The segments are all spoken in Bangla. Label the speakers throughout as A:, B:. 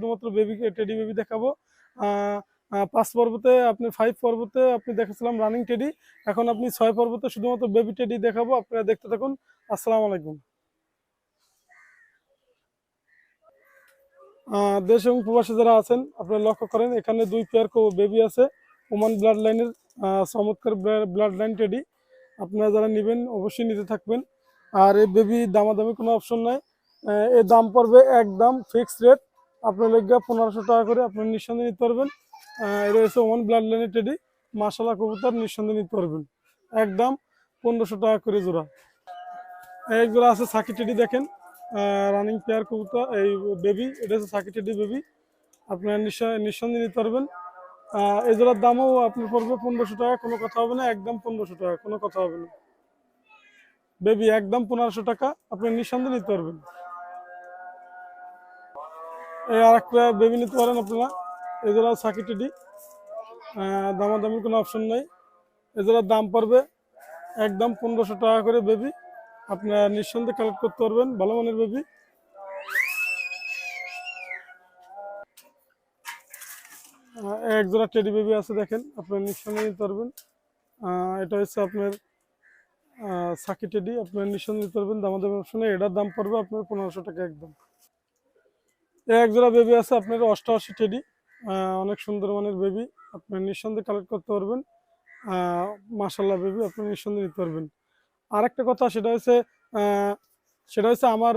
A: শুধুমাত্র বেবি টেডি বেবি দেখাবো। পাঁচ পর্বতে আপনি ফাইভ পর্বতে আপনি দেখাচ্ছিলাম রানিং টেডি এখন আপনি ছয় পর্বতে শুধুমাত্র বেবি টেডি দেখাবো। আপনারা দেখতে থাকুন। আসসালামু আলাইকুম। দেশ এবং প্রবাসী যারা আছেন, আপনারা লক্ষ্য করেন, এখানে দুই পেয়ার বেবি আছে। ওমান ব্লাড লাইনের চমৎকার ব্লাড লাইন টেডি আপনারা যারা নেবেন, অবশ্যই নিতে থাকবেন। আর এই বেবি দামাদামি কোনো অপশন নাই। এর দাম পড়বে একদম ফিক্সড রেট আপনার লেগে পনেরোশো টাকা করে আপনি নিঃসন্দেহে নিতে পারবেন। এটা হচ্ছে ওমান ব্লাড লাইনের টেডি মাসালা কবুতর, নিঃসন্দেহে নিতে পারবেন। একদম পনেরোশো টাকা করে জোড়া। এক জোড়া আছে সাকি টেডি দেখেন। রানিং পেয়ার কবুতর, এই বেবি এটা হচ্ছে সাকি টেডি বেবি আপনার নিঃস- নিঃসন্দেহে নিতে পারবেন। এই জোড়ার দামও আপনি পড়বে পনেরোশো টাকা, কোনো কথা হবে না। একদম পনেরোশো টাকা, কোনো কথা হবে না। বেবি একদম পনেরোশো টাকা, আপনি নিঃসন্দেহে নিতে পারবেন। এই আর একটা বেবি নিতে পারেন আপনারা। এই জোড়া সাকি টেডি। দামাদামির কোনো অপশন নাই। এই জোড়ার দাম পড়বে একদম পনেরোশো টাকা করে বেবি। আপনারা নিঃসন্দেহে কালেক্ট করতে পারবেন, ভালো মানের বেবি। এক জোড়া টেডি বেবি আছে দেখেন, আপনারা নিঃসন্দেহে নিতে পারবেন। এটা হচ্ছে আপনার সাকি টেডি, আপনার নিঃসন্দেহে নিতে পারবেন, দামাদামি অপশনে এটার দাম পড়বে আপনার পনেরোশো টাকা একদম। এই এক জোড়া বেবি আছে, আপনার অষ্টআশি টেডি। অনেক সুন্দর মানের বেবি আপনার নিঃসন্দেহে কালেক্ট করতে পারবেন। মাসাল্লাহ বেবি আপনি নিঃসন্দেহে নিতে পারবেন। আর একটা কথা, সেটা হচ্ছে সেটা হচ্ছে আমার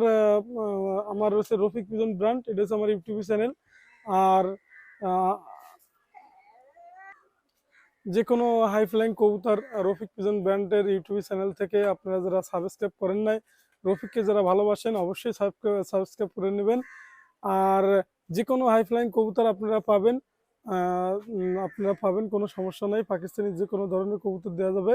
A: আমার হচ্ছে রফিক পিজন ব্র্যান্ড এটা হচ্ছে আমার ইউটিউব চ্যানেল আর যে কোনো হাই ফ্লাইং কবুতর রফিক পিজন ব্র্যান্ডের ইউটিউব চ্যানেল থেকে আপনারা যারা সাবস্ক্রাইব করেন নাই, রফিককে যারা ভালোবাসেন, অবশ্যই সাবস্ক্রাইব করে নেবেন। আর যে কোনো হাই ফ্লাইং কবুতর আপনারা পাবেন আপনারা পাবেন, কোনো সমস্যা নাই। পাকিস্তানি যে কোনো ধরনের কবুতর দেওয়া যাবে।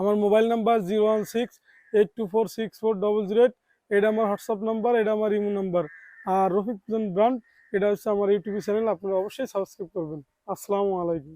A: আমার mobile number zero one six eight two four six four double zero eight এটা আমার হোয়াটসঅ্যাপ নাম্বার, এটা আমার ইমো নাম্বার। আর রফিক পিজন ব্র্যান্ড, এটা হচ্ছে আমার ইউটিউব চ্যানেল, আপনারা অবশ্যই সাবস্ক্রাইব করবেন। আসসালামু আলাইকুম।